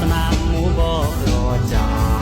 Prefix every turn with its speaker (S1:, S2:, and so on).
S1: สนามหมูบอรอจ่า